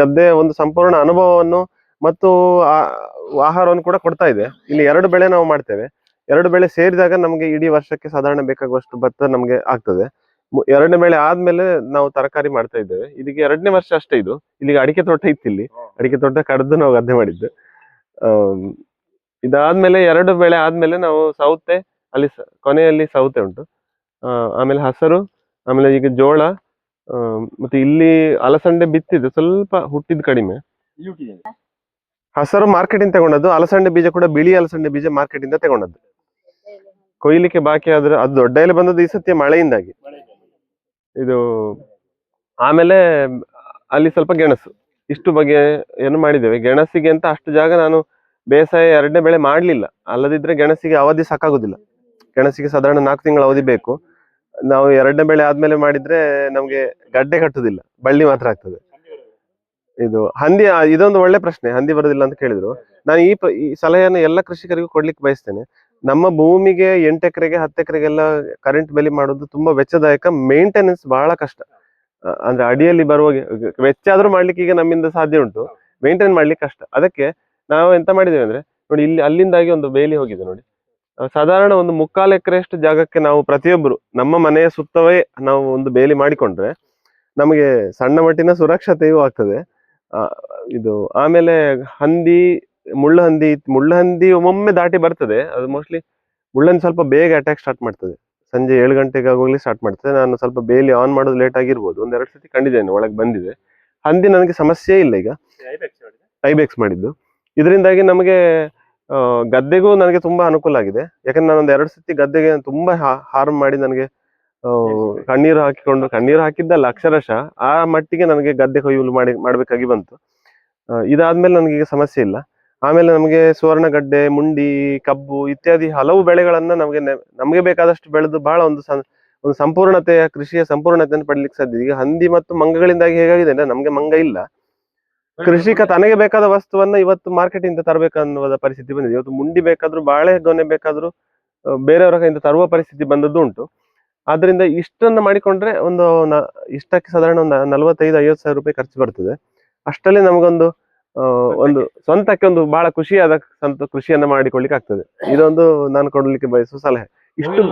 ಗದ್ದೆ ಒಂದು ಸಂಪೂರ್ಣ ಅನುಭವವನ್ನು ಮತ್ತು ಆಹಾರವನ್ನು ಕೂಡ ಕೊಡ್ತಾ ಇದೆ. ಇಲ್ಲಿ ಎರಡು ಬೆಳೆ ನಾವು ಮಾಡ್ತೇವೆ. ಎರಡು ಬೆಳೆ ಸೇರಿದಾಗ ನಮಗೆ ಇಡೀ ವರ್ಷಕ್ಕೆ ಸಾಧಾರಣ ಬೇಕಾಗುವಷ್ಟು ಭತ್ತ ನಮಗೆ ಆಗ್ತದೆ. ಎರಡನೇ ಬೆಳೆ ಆದ್ಮೇಲೆ ನಾವು ತರಕಾರಿ ಮಾಡ್ತಾ ಇದ್ದೇವೆ. ಇದಕ್ಕೆ ಎರಡನೇ ವರ್ಷ ಅಷ್ಟೇ ಇದು. ಇಲ್ಲಿಗೆ ಅಡಿಕೆ ತೋಟ ಇತ್ತು ಇಲ್ಲಿ ಅಡಿಕೆ ತೋಟ ಕಡ್ದು ನಾವು ಗದ್ದೆ ಮಾಡಿದ್ದು. ಇದಾದ್ಮೇಲೆ ಎರಡು ಬೆಳೆ ಆದ್ಮೇಲೆ ನಾವು ಸೌತೆ ಅಲ್ಲಿ ಕೊನೆಯಲ್ಲಿ ಸೌತೆ ಉಂಟು. ಆಮೇಲೆ ಹಸರು ಆಮೇಲೆ ಈಗ ಜೋಳ ಮತ್ತೆ ಇಲ್ಲಿ ಅಲಸಂಡೆ ಬಿತ್ತಿದ್ದು ಸ್ವಲ್ಪ ಹುಟ್ಟಿದ್ ಕಡಿಮೆ. ಹಸರು ಮಾರ್ಕೆಟ್ ಇಂದ ತಗೊಂಡದ್ದು ಅಲಸಂಡೆ ಬೀಜ ಕೂಡ ಬಿಳಿ ಅಲಸಂಡೆ ಬೀಜ ಮಾರ್ಕೆಟ್ ಇಂದ ತಗೊಂಡದ್ದು. ಕೊಯ್ಲಿಕ್ಕೆ ಬಾಕಿ ಆದ್ರೆ ಅದು ದೊಡ್ಡ ಎಲೆ ಬಂದದ್ದು ಈ ಸತ್ಯ ಮಳೆಯಿಂದಾಗಿ. ಇದು ಆಮೇಲೆ ಅಲ್ಲಿ ಸ್ವಲ್ಪ ಗೆಣಸು. ಇಷ್ಟು ಬಗೆ ಏನು ಮಾಡಿದ್ದೇವೆ. ಗೆಣಸಿಗೆ ಅಂತ ಅಷ್ಟು ಜಾಗ ನಾನು ಬೇಸಾಯ ಎರಡನೇ ಬೆಳೆ ಮಾಡ್ಲಿಲ್ಲ. ಅಲ್ಲದಿದ್ರೆ ಗೆಣಸಿಗೆ ಅವಧಿ ಸಾಕಾಗುದಿಲ್ಲ. ಗೆಣಸಿಗೆ ಸಾಧಾರಣ ನಾಲ್ಕು ತಿಂಗಳ ಅವಧಿ ಬೇಕು. ನಾವು ಎರಡನೇ ಬೆಳೆ ಆದ್ಮೇಲೆ ಮಾಡಿದ್ರೆ ನಮ್ಗೆ ಗಡ್ಡೆ ಕಟ್ಟುದಿಲ್ಲ, ಬಳ್ಳಿ ಮಾತ್ರ ಆಗ್ತದೆ. ಇದು ಹಂದಿ, ಇದೊಂದು ಒಳ್ಳೆ ಪ್ರಶ್ನೆ, ಹಂದಿ ಬರೋದಿಲ್ಲ ಅಂತ ಕೇಳಿದ್ರು. ನಾನು ಈ ಈ ಸಲಹೆಯನ್ನು ಎಲ್ಲ ಕೃಷಿಕರಿಗೂ ಕೊಡ್ಲಿಕ್ಕೆ ಬಯಸ್ತೇನೆ. ನಮ್ಮ ಭೂಮಿಗೆ ಎಂಟು ಎಕರೆಗೆ, ಹತ್ತು ಎಕರೆಗೆಲ್ಲ ಕರೆಂಟ್ ಬೆಲೆ ಮಾಡೋದು ತುಂಬಾ ವೆಚ್ಚದಾಯಕ ಮೇಂಟೆನೆನ್ಸ್ ಬಹಳ ಕಷ್ಟ. ಅಂದ್ರೆ ಅಡಿಯಲ್ಲಿ ಬರುವ ವೆಚ್ಚ ಆದ್ರೂ ಮಾಡ್ಲಿಕ್ಕೆ ಈಗ ನಮ್ಮಿಂದ ಸಾಧ್ಯ ಉಂಟು. ಮೇಂಟೈನ್ ಮಾಡ್ಲಿಕ್ಕೆ ಕಷ್ಟ. ಅದಕ್ಕೆ ನಾವು ಎಂತ ಮಾಡಿದ್ದೇವೆ ಅಂದ್ರೆ, ನೋಡಿ ಇಲ್ಲಿ, ಅಲ್ಲಿಂದಾಗಿ ಒಂದು ಬೇಲಿ ಹೋಗಿದೆ ನೋಡಿ. ಸಾಧಾರಣ ಒಂದು ಮುಕ್ಕಾಲು ಎಕರೆಯಷ್ಟು ಜಾಗಕ್ಕೆ ನಾವು ಪ್ರತಿಯೊಬ್ಬರು ನಮ್ಮ ಮನೆಯ ಸುತ್ತವೇ ನಾವು ಒಂದು ಬೇಲಿ ಮಾಡಿಕೊಂಡ್ರೆ ನಮಗೆ ಸಣ್ಣ ಮಟ್ಟಿನ ಸುರಕ್ಷತೆಯೂ ಆಗ್ತದೆ. ಇದು ಆಮೇಲೆ ಹಂದಿ ಮುಳ್ಳುಹಂದಿ ಮುಳ್ಳಹಂದಿ ಒಮ್ಮೊಮ್ಮೆ ದಾಟಿ ಬರ್ತದೆ. ಅದು ಮೋಸ್ಟ್ಲಿ ಮುಳ್ಳನ್ನು ಸ್ವಲ್ಪ ಬೇಗ ಅಟ್ಯಾಕ್ ಸ್ಟಾರ್ಟ್ ಮಾಡ್ತದೆ. ಸಂಜೆ ಏಳು ಗಂಟೆಗೆ ಆಗೋಗ್ಲಿ ಸ್ಟಾರ್ಟ್ ಮಾಡ್ತದೆ. ನಾನು ಸ್ವಲ್ಪ ಬೇಲಿ ಆನ್ ಮಾಡೋದು ಲೇಟ್ ಆಗಿರ್ಬೋದು. ಒಂದ್ ಎರಡು ಸತಿ ಕಂಡಿದ್ದೇನೆ ಒಳಗೆ ಬಂದಿದೆ. ಹಂದಿ ನನಗೆ ಸಮಸ್ಯೆ ಇಲ್ಲ ಈಗ. ಐಬೆಕ್ಸ್ ಮಾಡಿದ್ದು. ಇದರಿಂದಾಗಿ ನಮಗೆ ಗದ್ದೆಗೂ ನನಗೆ ತುಂಬಾ ಅನುಕೂಲ ಆಗಿದೆ. ಯಾಕಂದ್ರೆ ನಾನೊಂದು ಎರಡು ಸತಿ ಗದ್ದೆಗೆ ತುಂಬಾ ಹಾರ್ಮ್ ಮಾಡಿ ನನಗೆ ಕಣ್ಣೀರು ಹಾಕಿಕೊಂಡು ಕಣ್ಣೀರು ಹಾಕಿದ್ದಲ್ಲ ಅಕ್ಷರಶಃ ಆ ಮಟ್ಟಿಗೆ ನನಗೆ ಗದ್ದೆ ಕೊಯ್ಲು ಮಾಡಿ ಮಾಡ್ಬೇಕಾಗಿ ಬಂತು. ಇದಾದ್ಮೇಲೆ ನನಗೆ ಈಗ ಸಮಸ್ಯೆ ಇಲ್ಲ. ಆಮೇಲೆ ನಮಗೆ ಸುವರ್ಣಗಡ್ಡೆ ಮುಂಡಿ ಕಬ್ಬು ಇತ್ಯಾದಿ ಹಲವು ಬೆಳೆಗಳನ್ನ ನಮಗೆ ನಮಗೆ ಬೇಕಾದಷ್ಟು ಬೆಳೆದು ಬಹಳ ಒಂದು ಒಂದು ಸಂಪೂರ್ಣತೆಯ ಕೃಷಿಯ ಸಂಪೂರ್ಣತೆಯನ್ನು ಪಡ್ಲಿಕ್ಕೆ ಸಾಧ್ಯ. ಈಗ ಹಂದಿ ಮತ್ತು ಮಂಗಗಳಿಂದಾಗಿ ಹೇಗಾಗಿದೆ ಅಂದ್ರೆ ನಮ್ಗೆ ಮಂಗ ಇಲ್ಲ. ಕೃಷಿಕ ತನಗೆ ಬೇಕಾದ ವಸ್ತುವನ್ನ ಇವತ್ತು ಮಾರ್ಕೆಟ್ ಇಂದ ತರಬೇಕನ್ನುವ ಪರಿಸ್ಥಿತಿ ಬಂದಿದೆ. ಇವತ್ತು ಮುಂಡಿ ಬೇಕಾದ್ರೂ ಬಾಳೆಗೊನೆ ಬೇಕಾದ್ರೂ ಬೇರೆಯವರ ಕೈಯಿಂದ ತರುವ ಪರಿಸ್ಥಿತಿ ಬಂದದ್ದು ಉಂಟು ಆದ್ರಿಂದ ಇಷ್ಟನ್ನ ಮಾಡಿಕೊಂಡ್ರೆ ಒಂದು ಇಷ್ಟಕ್ಕೆ ಸಾಧಾರಣ ಒಂದು ನಲವತ್ತೈದು ಐವತ್ತು ಸಾವಿರ ರೂಪಾಯಿ ಖರ್ಚು ಬರ್ತದೆ. ಅಷ್ಟರಲ್ಲಿ ನಮಗೊಂದು ಒಂದು ಸ್ವಂತಕ್ಕೆ ಒಂದು ಬಹಳ ಖುಷಿಯಾದ ಸ್ವಂತ ಕೃಷಿಯನ್ನ ಮಾಡಿಕೊಳ್ಳಿಕ್ಕೆ ಆಗ್ತದೆ. ಇದೊಂದು ನಾನು ಕೊಡ್ಲಿಕ್ಕೆ ಬಯಸುವ ಸಲಹೆ. ಇಷ್ಟು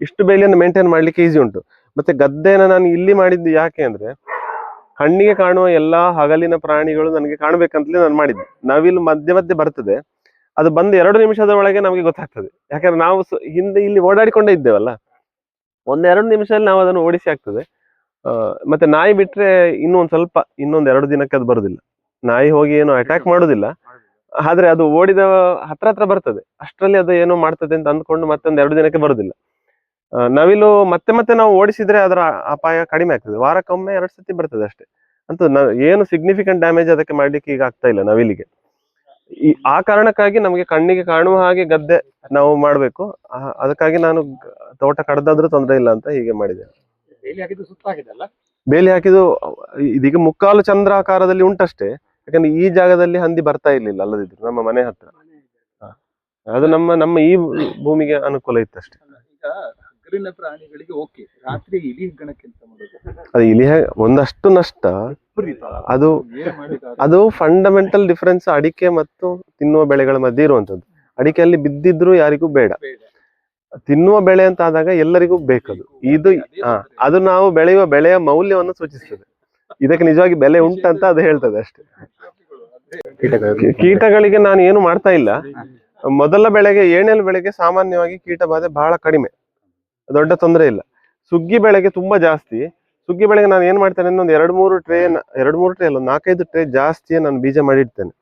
ಇಷ್ಟು ಬೆಲೆಯನ್ನು ಮೇಂಟೈನ್ ಮಾಡ್ಲಿಕ್ಕೆ ಈಸಿ ಉಂಟು. ಮತ್ತೆ ಗದ್ದೆನ ನಾನು ಇಲ್ಲಿ ಮಾಡಿದ್ದು ಯಾಕೆ ಅಂದ್ರೆ ಕಣ್ಣಿಗೆ ಕಾಣುವ ಎಲ್ಲಾ ಹಗಲಿನ ಪ್ರಾಣಿಗಳು ನನಗೆ ಕಾಣ್ಬೇಕಂತಲೇ ನಾನು ಮಾಡಿದ್ದೆ. ನವಿಲು ಮಧ್ಯೆ ಮಧ್ಯೆ ಬರ್ತದೆ. ಅದು ಬಂದು ಎರಡು ನಿಮಿಷದ ಒಳಗೆ ನಮಗೆ ಗೊತ್ತಾಗ್ತದೆ. ಯಾಕಂದ್ರೆ ನಾವು ಹಿಂದೆ ಇಲ್ಲಿ ಓಡಾಡಿಕೊಂಡೇ ಇದ್ದೇವಲ್ಲ? ಒಂದೆರಡು ನಿಮಿಷದಲ್ಲಿ ನಾವು ಅದನ್ನು ಓಡಿಸಿ ಆಗ್ತದೆ ಮತ್ತೆ ನಾಯಿ ಬಿಟ್ರೆ ಇನ್ನೊಂದು ಸ್ವಲ್ಪ, ಇನ್ನೊಂದು ಎರಡು ದಿನಕ್ಕೆ ಅದು ಬರುದಿಲ್ಲ. ನಾಯಿ ಹೋಗಿ ಏನು ಅಟ್ಯಾಕ್ ಮಾಡುದಿಲ್ಲ. ಆದ್ರೆ ಅದು ಓಡಿದ ಹತ್ರ ಹತ್ರ ಬರ್ತದೆ. ಅಷ್ಟರಲ್ಲಿ ಅದು ಏನೋ ಮಾಡ್ತದೆ ಅಂತ ಅಂದ್ಕೊಂಡು ಮತ್ತೊಂದು ಎರಡು ದಿನಕ್ಕೆ ಬರುದಿಲ್ಲ. ನವಿಲು ಮತ್ತೆ ಮತ್ತೆ ನಾವು ಓಡಿಸಿದ್ರೆ ಅದರ ಅಪಾಯ ಕಡಿಮೆ ಆಗ್ತದೆ. ವಾರಕ್ಕೊಮ್ಮೆ ಎರಡು ಸತಿ ಬರ್ತದೆ ಅಷ್ಟೇ. ಅಂತ ಏನು ಸಿಗ್ನಿಫಿಕೆಂಟ್ ಡ್ಯಾಮೇಜ್ ಅದಕ್ಕೆ ಮಾಡ್ಲಿಕ್ಕೆ ಈಗ ಆಗ್ತಾ ಇಲ್ಲ ನವಿಲಿಗೆ. ಈ ಆ ಕಾರಣಕ್ಕಾಗಿ ನಮಗೆ ಕಣ್ಣಿಗೆ ಕಾಣುವ ಹಾಗೆ ಗದ್ದೆ ನಾವು ಮಾಡ್ಬೇಕು. ಅದಕ್ಕಾಗಿ ನಾನು ತೋಟ ಕಡ್ದಾದ್ರೂ ತೊಂದರೆ ಇಲ್ಲ ಅಂತ ಹೀಗೆ ಮಾಡಿದೆ. ಬೇಲಿ ಹಾಕಿದ್ದು ಇದೀಗ ಮುಕ್ಕಾಲು ಚಂದ್ರಾಕಾರದಲ್ಲಿ ಉಂಟಷ್ಟೇ. ಯಾಕಂದ್ರೆ ಈ ಜಾಗದಲ್ಲಿ ಹಂದಿ ಬರ್ತಾ ಇರ್ಲಿಲ್ಲ ಅಲ್ಲದಿದ್ರು ನಮ್ಮ ಮನೆ ಹತ್ರ. ಅದು ನಮ್ಮ ನಮ್ಮ ಈ ಭೂಮಿಗೆ ಅನುಕೂಲ ಇತ್ತಷ್ಟೇ. ಈಗ ಪ್ರಾಣಿಗಳಿಗೆ ಓಕೆ ರಾತ್ರಿ ಇಲಿ ಹೆಗ್ಗಣಕ್ಕೆ ಎಂತ ಮಾಡೋದು. ಅದು ಇಲ್ಲಿ ಒಂದಷ್ಟು ನಷ್ಟ. ವಿಪರೀತ. ಅದು ಏನ್ ಅದು ಫಂಡಮೆಂಟಲ್ ಡಿಫರೆನ್ಸ್ ಅಡಿಕೆ ಮತ್ತು ತಿನ್ನುವ ಬೆಳೆಗಳ ಮಧ್ಯೆ ಇರುವಂತದ್ದು ಅಡಿಕೆಯಲ್ಲಿ ಬಿದ್ದಿದ್ರು ಯಾರಿಗೂ ಬೇಡ. ಬೇಡ. ತಿನ್ನುವ ಬೆಳೆ ಅಂತ ಆದಾಗ ಎಲ್ಲರಿಗೂ ಬೇಕದು. ಇದು ಅದೇ ಹಾ ಅದು ನಾವು ಬೆಳೆಯುವ ಬೆಳೆಯ ಮೌಲ್ಯವನ್ನು ಸೂಚಿಸ್ತದೆ. ಇದಕ್ಕೆ ನಿಜವಾಗಿ ಬೆಲೆ ಉಂಟಂತ ಅದು ಹೇಳ್ತದೆ ಅಷ್ಟೇ. ಕೀ- ಕೀಟಗಳಿಗೆ ನಾನು ಏನು ಮಾಡ್ತಾ ಇಲ್ಲ. ಮೊದಲ ಬೆಳೆಗೆ ಏಣೆಲ್ ಬೆಳೆಗೆ ಸಾಮಾನ್ಯವಾಗಿ ಕೀಟ ಬಾಧೆ ಬಹಳ ಕಡಿಮೆ. ದೊಡ್ಡ ತೊಂದರೆ ಇಲ್ಲ. ಸುಗ್ಗಿ ಬೆಳೆಗೆ ತುಂಬಾ ಜಾಸ್ತಿ. ಸುಗ್ಗಿ ಬೆಳೆಗೆ ನಾನು ಏನ್ ಮಾಡ್ತೇನೆ ಒಂದು ಎರಡು ಮೂರು ಟ್ರೇ, ಎರಡು ಮೂರು ಟ್ರೇ ಅಲ್ಲ, ನಾಲ್ಕೈದು ಟ್ರೇ ಜಾಸ್ತಿಯೇ ನಾನು ಬೀಜ ಮಾಡಿಡ್ತೇನೆ.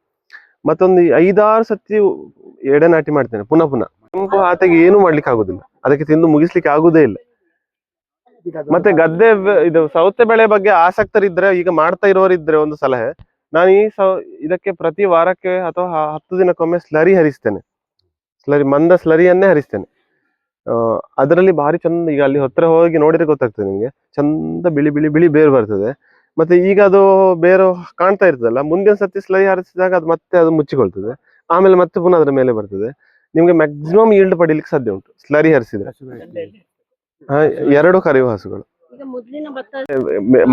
ಮತ್ತೊಂದು ಐದಾರು ಸತಿ ಎಡೆ ನಾಟಿ ಮಾಡ್ತೇನೆ, ಪುನಃ ಪುನಃ. ಕೆಂಪು ಆತೆಗೆ ಏನು ಮಾಡ್ಲಿಕ್ಕೆ ಆಗುದಿಲ್ಲ. ಅದಕ್ಕೆ ತಿಂದು ಮುಗಿಸ್ಲಿಕ್ಕೆ ಆಗುದೇ ಇಲ್ಲ. ಮತ್ತೆ ಗದ್ದೆ ಇದು ಸೌತೆ ಬೆಳೆ ಬಗ್ಗೆ ಆಸಕ್ತರಿದ್ರೆ, ಈಗ ಮಾಡ್ತಾ ಇರೋರಿದ್ರೆ ಒಂದು ಸಲಹೆ. ನಾನು ಈ ಸೌ, ಇದಕ್ಕೆ ಪ್ರತಿ ವಾರಕ್ಕೆ ಅಥವಾ ಹತ್ತು ದಿನಕ್ಕೊಮ್ಮೆ ಸ್ಲರಿ ಹರಿಸ್ತೇನೆ. ಸ್ಲರಿ, ಮಂದ ಸ್ಲರಿಯನ್ನೇ ಹರಿಸ್ತೇನೆ. ಅದರಲ್ಲಿ ಭಾರಿ ಚಂದ ಈಗ ಅಲ್ಲಿ ಹತ್ರ ಹೋಗಿ ನೋಡಿದ್ರೆ ಗೊತ್ತಾಗ್ತದೆ ನಿಮಗೆ. ಚಂದ ಬಿಳಿ ಬಿಳಿ ಬಿಳಿ ಬೇರು ಬರ್ತದೆ. ಮತ್ತೆ ಈಗ ಅದು ಬೇರು ಕಾಣ್ತಾ ಇರ್ತದಲ್ಲ ಮುಂದಿನ ಸತಿ ಸ್ಲೈ ಹರಿಸಿದಾಗ ಅದು ಮತ್ತೆ ಅದು ಮುಚ್ಚಿಕೊಳ್ತದೆ. ಆಮೇಲೆ ಮತ್ತೆ ಪುನಃ ಅದರ ಮೇಲೆ ಬರ್ತದೆ. ನಿಮ್ಗೆ ಮ್ಯಾಕ್ಸಿಮಮ್ ಈಲ್ಡ್ ಪಡಿಲಿಕ್ಕೆ ಸಾಧ್ಯ ಉಂಟು ಸ್ಲರಿ ಹರಿಸಿದ್ರೆ. ಎರಡು ಕರಿವು ಹಸುಗಳು.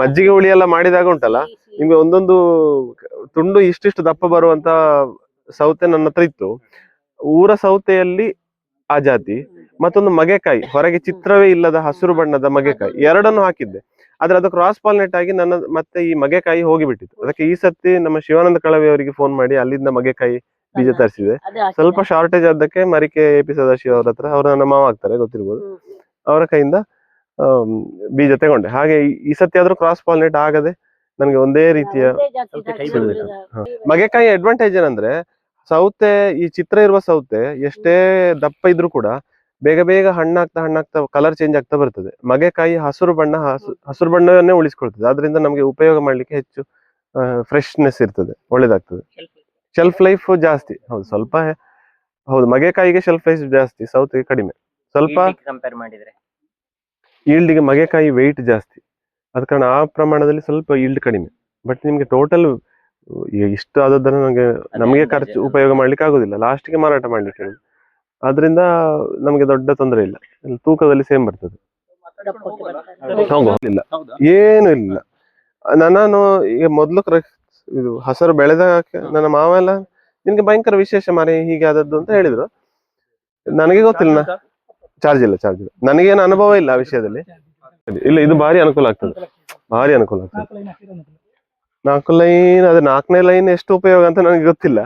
ಮಜ್ಜಿಗೆ ಹುಳಿ ಎಲ್ಲ ಮಾಡಿದಾಗ ಉಂಟಲ್ಲ ನಿಮ್ಗೆ ಒಂದೊಂದು ತುಂಡು ಇಷ್ಟಿಷ್ಟು ದಪ್ಪ ಬರುವಂತ ಸೌತೆ ನನ್ನ ಹತ್ರ ಇತ್ತು. ಊರ ಸೌತೆಯಲ್ಲಿ ಆ ಜಾತಿ. ಮತ್ತೊಂದು ಮಗೆಕಾಯಿ ಹೊರಗೆ ಚಿತ್ರವೇ ಇಲ್ಲದ ಹಸಿರು ಬಣ್ಣದ ಮಗೆಕಾಯಿ. ಎರಡನ್ನು ಹಾಕಿದ್ದೆ. ಆದ್ರೆ ಅದು ಕ್ರಾಸ್ ಪಾಲಿನೇಟ್ ಆಗಿ ನನ್ನ ಮತ್ತೆ ಈ ಮಗೆಕಾಯಿ ಹೋಗಿಬಿಟ್ಟಿತ್ತು. ಅದಕ್ಕೆ ಈ ಸರ್ತಿ ನಮ್ಮ ಶಿವಾನಂದ ಕಳವೆ ಅವರಿಗೆ ಫೋನ್ ಮಾಡಿ ಅಲ್ಲಿಂದ ಮಗೆಕಾಯಿ ಬೀಜ ತರಿಸಿದೆ. ಸ್ವಲ್ಪ ಶಾರ್ಟೇಜ್ ಆದಕ್ಕೆ ಮರಿಕೆ ಎ ಪಿ ಸದಾಶಿವ ಅವ್ರ ಹತ್ರ ಅವ್ರ ನನ್ನ ಮಾವ ಆಗ್ತಾರೆ ಗೊತ್ತಿರ್ಬೋದು. ಅವರ ಕೈಯಿಂದ ಬೀಜ ತಗೊಂಡೆ. ಹಾಗೆ ಈ- ಸತಿ ಆದ್ರೂ ಕ್ರಾಸ್ ಪಾಲಿನೇಟ್ ಆಗದೆ ನನಗೆ ಒಂದೇ ರೀತಿಯ. ಮಗೆಕಾಯಿ ಅಡ್ವಾಂಟೇಜ್ ಏನಂದ್ರೆ ಸೌತೆ ಈ ಚಿತ್ರ ಇರುವ ಸೌತೆ ಎಷ್ಟೇ ದಪ್ಪ ಇದ್ರೂ ಕೂಡ ಬೇಗ ಬೇಗ ಹಣ್ಣಾಗ್ತಾ ಹಣ್ಣಾಗ್ತಾ ಕಲರ್ ಚೇಂಜ್ ಆಗ್ತಾ ಬರ್ತದೆ. ಮಗೆಕಾಯಿ ಹಸಿರು ಬಣ್ಣ ಹಸು- ಹಸಿರು ಬಣ್ಣವನ್ನೇ ಉಳಿಸ್ಕೊಳ್ತದೆ. ಅದರಿಂದ ನಮಗೆ ಉಪಯೋಗ ಮಾಡ್ಲಿಕ್ಕೆ ಹೆಚ್ಚು ಫ್ರೆಶ್ನೆಸ್ ಇರ್ತದೆ ಒಳ್ಳೇದಾಗ್ತದೆ. ಶೆಲ್ಫ್ ಲೈಫ್ ಜಾಸ್ತಿ. ಹೌದು ಸ್ವಲ್ಪ ಹೌದು ಮಗೆಕಾಯಿಗೆ ಶೆಲ್ಫ್ ಲೈಫ್ ಜಾಸ್ತಿ ಸೌತೆಗೆ ಕಡಿಮೆ. ಸ್ವಲ್ಪ ಕಂಪೇರ್ ಮಾಡಿದ್ರೆ. ಈಲ್ಡಿಗೆ ಮಗೆಕಾಯಿ ವೆಯ್ಟ್ ಜಾಸ್ತಿ. ಅದ ಕಾರಣ ಆ ಪ್ರಮಾಣದಲ್ಲಿ ಸ್ವಲ್ಪ ಈಲ್ಡ್ ಕಡಿಮೆ. ಬಟ್ ನಿಮ್ಗೆ ಟೋಟಲ್ ಇಷ್ಟು ಆದದ್ದನ್ನು ನಮಗೆ ನಮಗೆ ಖರ್ಚು ಉಪಯೋಗ ಮಾಡ್ಲಿಕ್ಕೆ ಆಗುದಿಲ್ಲ. ಲಾಸ್ಟ್ಗೆ ಮಾರಾಟ ಮಾಡ್ಲಿಕ್ಕೆ ಹೇಳುದು. ಅದರಿಂದ ನಮಗೆ ದೊಡ್ಡ ತೊಂದರೆ ಇಲ್ಲ. ಇಲ್ಲಿ ತೂಕದಲ್ಲಿ ಸೇಮ್ ಬರ್ತದೆ. ಬರ್ತಾರೆ. ಏನು ಇಲ್ಲ. ನಾನು ಈಗ ಮೊದ್ಲು ಇದು ಹಸರು ಬೆಳೆದ ನನ್ನ ಮಾವ ಎಲ್ಲ ನಿನ್ಗೆ ಭಯಂಕರ ವಿಶೇಷ ಮಾರೆ ಹೀಗೆ ಆದದ್ದು ಅಂತ ಹೇಳಿದ್ರು. ನನಗೆ ಗೊತ್ತಿಲ್ಲ ಚಾರ್ಜ್ ಇಲ್ಲ ಚಾರ್ಜ್ ಇಲ್ಲ. ನನಗೇನು ಅನುಭವ ಇಲ್ಲ ಆ ವಿಷಯದಲ್ಲಿ. ಇಲ್ಲ, ಇದು ಭಾರಿ ಅನುಕೂಲ ಆಗ್ತದೆ. ಭಾರಿ ಅನುಕೂಲ ಆಗ್ತದೆ. ನಾಲ್ಕು ಲೈನ್, ಅದೇ ನಾಲ್ಕನೇ ಲೈನ್ ಎಷ್ಟು ಉಪಯೋಗ ಅಂತ ನನಗೆ ಗೊತ್ತಿಲ್ಲ.